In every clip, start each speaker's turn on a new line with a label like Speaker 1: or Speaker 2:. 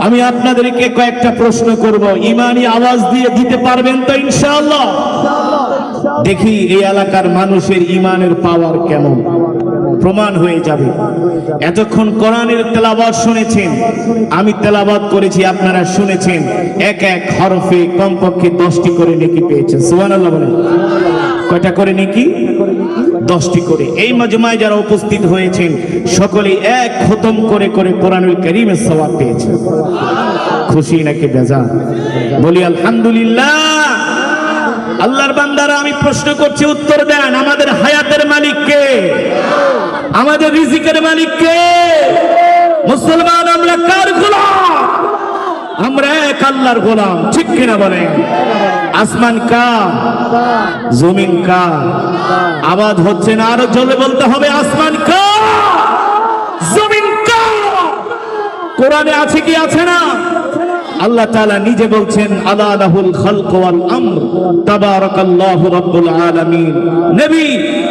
Speaker 1: আমি আপনাদেরকে কয়েকটা প্রশ্ন করব। ইমানি আওয়াজ দিয়ে দিতে পারবেন তো ইনশাআল্লাহ? দেখি এই এলাকার মানুষের ইমানের পাওয়ার কেমন? প্রমাণ হয়ে যাবে। এতক্ষণ কোরআনের তেলাবাদ শুনেছেন। আমি তেলাবাদ করেছি, আপনারা শুনেছেন। এক এক হরফে কমপক্ষে দশটি করে নেকি পেয়েছেন। বলেন। কয়টা করে নেকি? দশটি করে। এই মজমায় যারা উপস্থিত হয়েছেন সকলে এক খতম করে করে কোরআনুল করিমের সওয়াব পেয়েছেন। খুশি নাকি বেজা বলি, আলহামদুলিল্লাহ। আল্লাহর বান্দারা, আমি প্রশ্ন করছি, উত্তর দেন। আমাদের হায়াতের মালিক কে আমাদের রিজিকের মালিক কে? মুসলমান, আমরা কার গোলাম? আমরা এক আল্লাহর গোলাম, ঠিক কিনা বলেন? আসমান কা জমিন কা আবাদ হচ্ছে না, আরও জলে বলতে হবে, আসমান কা জমিন কা কোরআনে আছে কি, আছে না? আল্লাহ তাআলা নিজে বলছেন, আলা লাহুল খালক ওয়াল আমর, তাবারাকাল্লাহু রাব্বুল আলামিন। নবী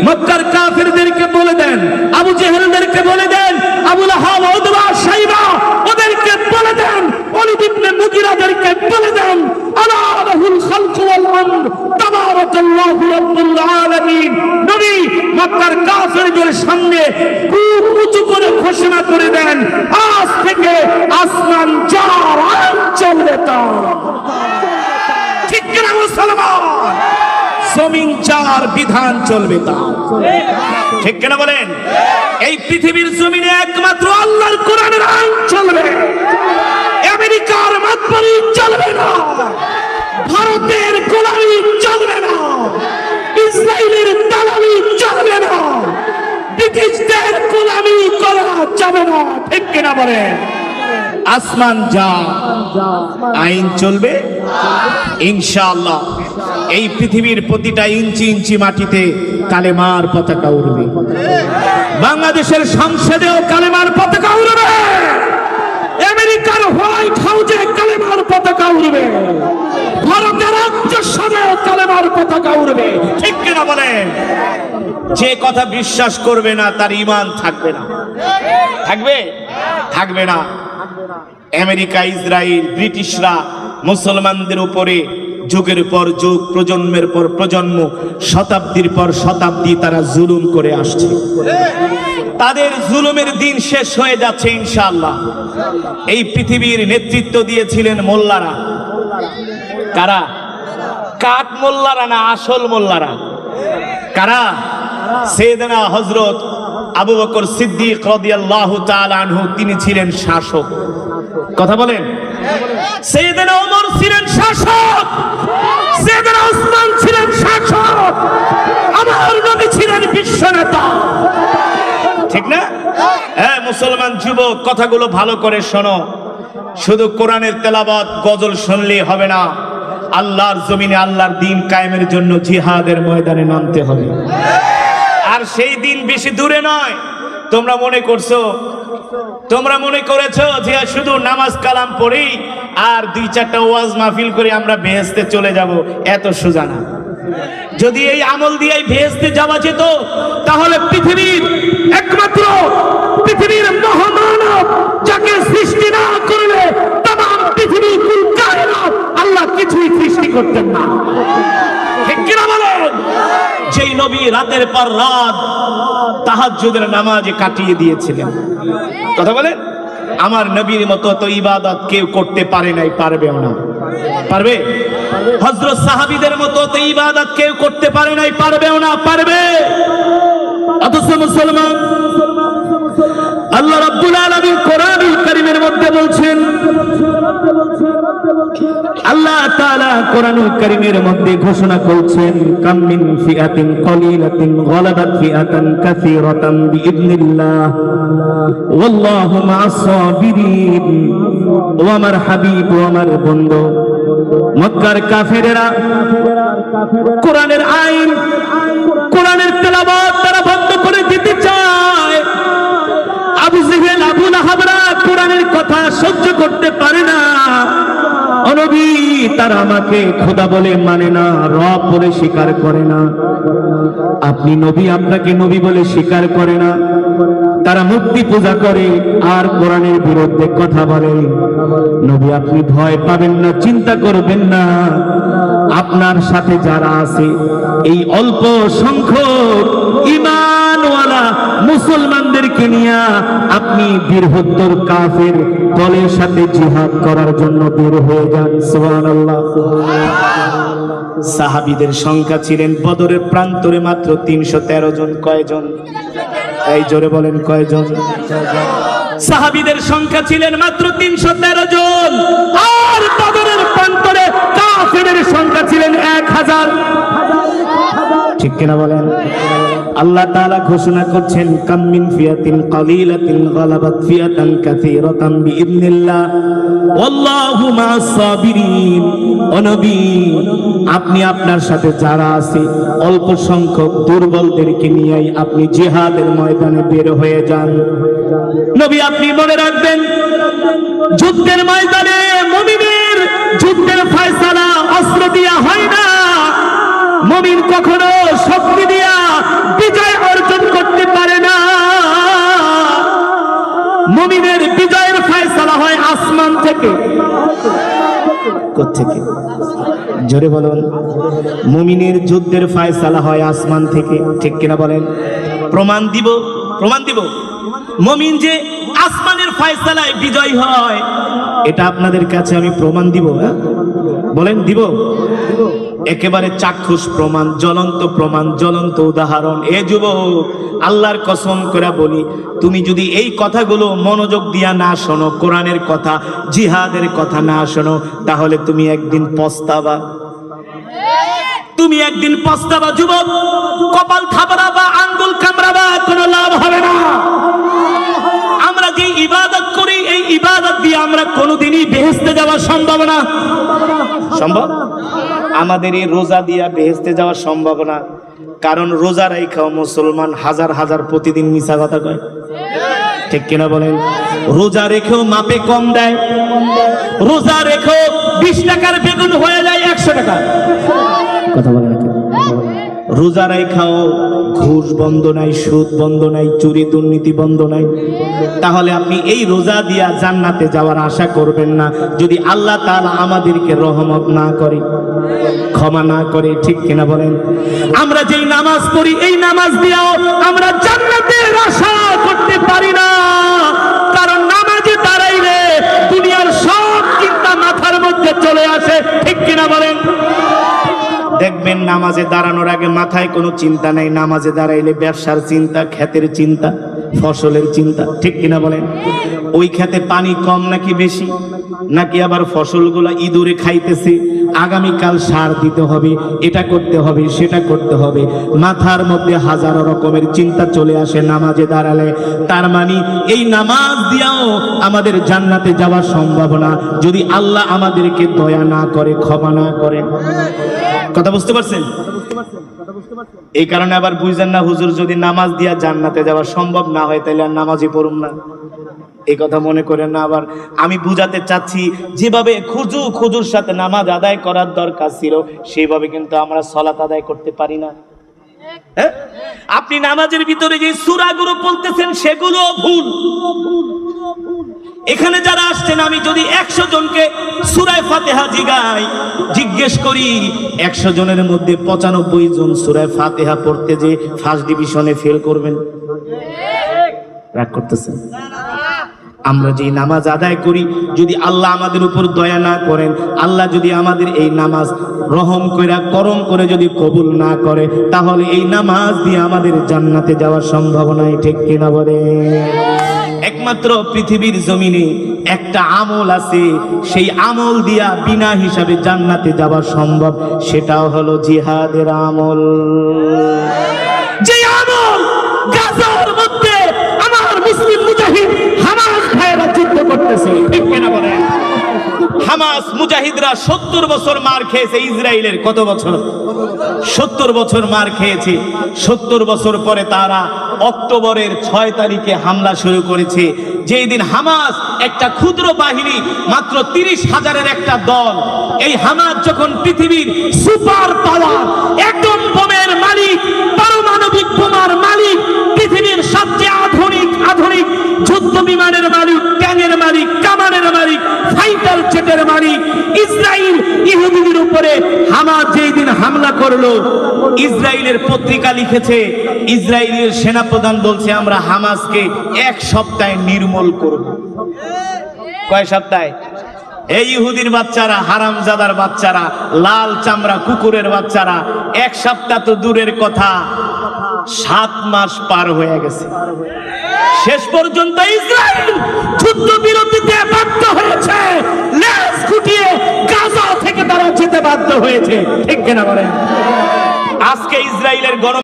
Speaker 1: মক্কার কাফিরদেরকে বলে দেন, আবু জেহেলদেরকে বলে দেন, আবু লাহাব উতবা শাইবা, ওদেরকে বলে দেন, ওয়ালিদ ইবনে মুগিরাদেরকে বলে দেন, আলা লাহুল খালক ওয়াল আমর, তাবারাকাল্লাহু রাব্বুল আলামিন। মক্কার কাফিরদের সামনে বুক উঁচু করে ঘোষণা করে দেন, আজ থেকে আসমান ঠিক কিনা মুসলমান? জমিন চার বিধান চলবে ঠিক কিনা বলেন? এই পৃথিবীর জমিনে একমাত্র আল্লাহর কোরআনের আইন চলবে। আমেরিকার মাতবারি চলবে না। ভারতের গোলামি চলবে না। ইসরায়েলের না ব্রিটিশদের গোলামি করা যাবে না, ঠিক কিনা বলেন? আসমান যা, আইন চলবে, ইনশাআল্লাহ। এই পৃথিবীর প্রতিটা ইঞ্চি ইঞ্চি মাটিতে কালেমার পতাকা উড়বে। বাংলাদেশের সংসদেও কালেমার পতাকা উড়বে। আমেরিকার হোয়াইট হাউসে কালেমার পতাকা উড়বে। ভারতের রাজ্যসভায় কালেমার পতাকা উড়বে। কিনা বলেন। যে কথা বিশ্বাস করবে না, তার ইমান থাকবে না। থাকবে? থাকবে না। আমেরিকা, ইসরায়েল, ব্রিটিশরা মুসলমানদের উপরে যুগের পর যুগ, প্রজন্মের পর প্রজন্ম, শতাব্দীর পর শতাব্দী তারা জুলুম করে আসছে। তাদের জুলুমের দিন শেষ হয়ে যাচ্ছে ইনশাআল্লাহ। এই পৃথিবীর নেতৃত্ব দিয়েছিলেন মোল্লারা। কারা? কাঠ মোল্লারা না আসল মোল্লারা? কারা? সেদনা হজরত আবু বকর সিদ্দিক রাদিয়াল্লাহু তাআলা আনহু, তিনি ছিলেন শাসক। কথা বলেন? সেদনা ওমর ছিলেন শাসক। সেদনা ওসমান ছিলেন শাসক। আমার নবী ছিলেন ঠিক না? হ্যাঁ মুসলমান যুবক, কথাগুলো ভালো করে শোনো। শুধু কোরআনের তেলাবাত গজল শুনলেই হবে না। আল্লাহর জমিনে আল্লাহর দিন কায়েমের জন্য জিহাদের ময়দানে নামতে হবে। আর সেই দিন বেশি দূরে নয়। তোমরা মনে করছ? তোমরা মনে করেছ যে শুধু নামাজ কালাম পড়ি আর দুই চারটা ওয়াজ মাহফিল করে আমরা বেহেস্তে চলে যাব? এত সোজা না। যদি এই আমল দিয়ে ভেস্তে যাওয়া যেত, তাহলে পৃথিবীর একমাত্র পৃথিবীর মহামানব যাকে সৃষ্টি না করলে তাম পৃথিবী কুল কায়নাত আল্লাহ কিছুই সৃষ্টি করতেন না ঠিক কিনা বলেন যেই নবী রাতের পর রাত তাহাজুদের নামাজে কাটিয়ে দিয়েছিলেন। কথা বলেন আমার নবীর মতো তো ইবাদত কেউ করতে পারে নাই, পারবেও না। পারবে? হজরত সাহাবিদের মতো তো ইবাদত কেউ করতে পারে নাই, পারবেও না, পারবে? অথচ মুসলমান আল্লাহ রাব্বুল আলামিন কোরআনুল কারীমের মধ্যে বলছেন, আল্লাহ তাআলা কোরআনুল কারীমের মধ্যে ঘোষণা করছেন কাম মিন ফিআতিন কলিলাতিন গলাবাত ফিআতান কাসীরাতান বিইذنিল্লাহ ওয়াল্লাহু মা'আস সাবিরিন। ও আমার হাবিব ও আমার বন্ধু। মক্কার কাফেরেরা কোরআনের আইন, কোরআনের তেলাওয়াত তারা করতে পারে না। অনবী, তারা আমাকে খোদা বলে মানে না, রব বলে স্বীকার করে না। আপনি নবী, আপনাকে নবী বলে স্বীকার করে না। তারা মূর্তি পূজা করে, আর কোরআনের বিরুদ্ধে কথা বলে। নবী, আপনি ভয় পাবেন না, চিন্তা করবেন না। আপনার সাথে যারা আছে, এই অল্প সংখ্যক ইমানওয়ালা মুসলমানদেরকে নিয়ে আপনি বীরহত্তর কাফের দলের সাথে জিহাদ করার জন্য বের হয়ে যান। সুবহানাল্লাহ। সাহাবিদের সংখ্যা ছিলেন বদরের প্রান্তরে মাত্র তিনশো তেরো জন। কয়জন? এই জোরে বলেন কয়জন? সাহাবীদের সংখ্যা ছিলেন মাত্র তিনশো তেরো জন। আর বদরের প্রান্তরে কাফেরের সংখ্যা ছিলেন এক হাজার। ঠিক কিনা বলেন? আল্লাহ তাআলা ঘোষণা করছেন কাম্মিন ফিয়াতিন কালিলাতিন গালাবাত ফিয়াতান কাসীরাতান বিইذنিল্লাহ ওয়াল্লাহু মা'আস সাবিরিন। ও নবী আপনি আপনার সাথে যারা আছে অল্প সংখ্যক দুর্বলদেরকে নিয়েই আপনি জিহাদের ময়দানে বের হয়ে যান। নবী, আপনি মনে রাখবেন, যুদ্ধের ময়দানে মমিনের যুদ্ধের ফয়সালা অস্ত্র দিয়া হয় না। মমিন কখনো শক্তি দিয়া বিজয় অর্জন করতে পারে না। মুমিনের বিজয়ের ফয়সালা হয় আসমান থেকে। থেকে জোরে বলুন। মুমিনের যুদ্ধের ফয়সালা হয় আসমান থেকে। ঠিক কিনা বলেন? প্রমাণ দিব? প্রমাণ দিব? মুমিন যে আসমানের ফয়সালায় বিজয় হয়, এটা আপনাদের কাছে আমি প্রমাণ দিব হ্যাঁ? বলেন, দিব? একেবারে চাক্ষুষ প্রমাণ, জ্বলন্ত প্রমাণ, জ্বলন্ত উদাহরণ। এ যুবক, আল্লাহর কসম করে বলি, তুমি যদি এই কথাগুলো মনোযোগ দিয়া না শোনো, কোরআনের কথা, জিহাদের কথা না শোনো, তাহলে তুমি একদিন পস্তাবা। তুমি একদিন পস্তাবা যুবক, কপাল থাবড়াবা আঙ্গুল কামড়াবা, কোনো লাভ হবে না। আমরা যে ইবাদত করি, এই ইবাদত দিয়ে আমরা কোনোদিনই বেহেস্তে যাওয়া সম্ভব না। সম্ভব? আমাদের এই রোজা দিয়া বেহেস্তে যাওয়া সম্ভব না। কারণ রোজা রাইখাও মুসলমান হাজার হাজার প্রতিদিন মিশা কথা কয়। ঠিক কিনা বলেন? রোজা রেখেও মাপে কম দেয়। রোজা রেখেও বিশ টাকার বেগুন হয়ে যায়। রোজা রাইখাও ঘুষ বন্ধ নাই, সুদ বন্ধ নাই, চুরি দুর্নীতি বন্ধ নাই। তাহলে আপনি এই রোজা দিয়া জান্নাতে যাওয়ার আশা করবেন না। যদি আল্লাহ তাআলা আমাদেরকে রহমত না করে, ক্ষমা না করে, ঠিক কিনা বলেন? আমরা যেই নামাজ পড়ি, এই নামাজ দিয়াও আমরা জান্নাতের আশা করতে পারি না কারণ নামাজে দাঁড়াইলে দুনিয়ার সব চিন্তা মাথার মধ্যে চলে আসে ঠিক কিনা বলেন দেখবেন নামাজে দাঁড়ানোর আগে মাথায় কোনো চিন্তা নাই। নামাজে দাঁড়াইলে ব্যবসার চিন্তা খ্যাতের চিন্তা। ফসলের চিন্তা, ঠিক কিনা বলেন? ওই ক্ষেতে পানি কম নাকি বেশি? নাকি আবার ফসলগুলা ইঁদুরে খাইতেছে? আগামীকাল সার দিতে হবে, এটা করতে হবে, সেটা করতে হবে। মাথার মধ্যে হাজারো রকমের চিন্তা চলে আসে নামাজে দাঁড়ালে। তার মানে এই নামাজ দিয়াও আমাদের জান্নাতে যাওয়া সম্ভব না। যদি আল্লাহ আমাদেরকে দয়া না করে, ক্ষমা না করে কথা বুঝতে পারছেন? এই কারণে আবার বুঝছেন না, হুজুর, যদি নামাজ দিয়া জান্নাতে যাওয়া সম্ভব না হয় তাহলে আর নামাজই পড়ুম না। এই কথা মনে করেন না, আবার আমি বুঝাতে চাচ্ছি, যেভাবে খুজু খুজুর সাথে নামাজ আদায় করার দরকার ছিল, সেইভাবে কিন্তু আমরা সলাত আদায় করতে পারি না। হ্যাঁ? আপনি নামাজের ভিতরে যে সুরাগুলো বলতেছেন সেগুলো ভুল। এখানে যারা আসছেন, আমি যদি একশো জনকে সুরায় ফাতেহা জিগাই, জিজ্ঞেস করি, একশো জনের মধ্যে পঁচানব্বই জন সুরায় ফাতেহা পড়তে যে ফার্স্ট ডিভিশনে ফেল করবেন। রাগ করতেছেন আমরা যে নামাজ আদায় করি, যদি আল্লাহ আমাদের উপর দয়া না করেন, আল্লাহ যদি আমাদের এই নামাজ রহম করে করম করে যদি কবুল না করে, তাহলে এই নামাজ দিয়ে আমাদের জান্নাতে যাওয়ার সম্ভাবনাই ঠিক কিনা বলে? একমাত্র পৃথিবীর জমিনে একটা আমল আছে, সেই আমল দিয়া বিনা হিসাবে জান্নাতে যাওয়া সম্ভব, সেটাও হলো জিহাদের আমল যে আমল গাজার মধ্যে আমার মুসলিম মুজাহিদ হামাস ভাইয়েরা যুদ্ধ করতেছে ঠিক কেনা বলে হামাস মুজাহিদরা সত্তর বছর মার খেয়েছে ইসরায়েলের কত বছর? সত্তর বছর মার খেয়েছে। সত্তর বছর পরে তারা অক্টোবরের ছয় তারিখে হামলা শুরু করেছে। যেই দিন হামাস একটা ক্ষুদ্র বাহিনী মাত্র তিরিশ হাজারের একটা দল, এই হামাস যখন পৃথিবীর সুপার পাওয়ার একদম বোমের মালিক, পারমাণবিক বোমার মালিক, পৃথিবীর সবচেয়ে আধুনিক আধুনিক যুদ্ধ বিমানের মালিক করি। ইসরায়েল ইহুদিদের উপরে হামাস যেই দিন হামলা করল ইসরায়েলের পত্রিকা লিখেছে ইসরায়েলের সেনাপ্রধান বলছে, আমরা হামাসকে এক সপ্তাহে নির্মূল করব। কয় সপ্তাহে? এই ইহুদির বাচ্চারা, হারামজাদার বাচ্চারা, লাল চামড়া কুকুরের বাচ্চারা, এক সপ্তাহ তো দূরের কথা, সাত মাস পার হয়ে গেছে। শেষ পর্যন্ত ইসরায়েল যুদ্ধ বিরতিতে ব্যর্থ হয়েছে। যেতে বাধ্য হয়েছে। ঠিক কিনা বলেন? আজকে ইসরায়েলের গণ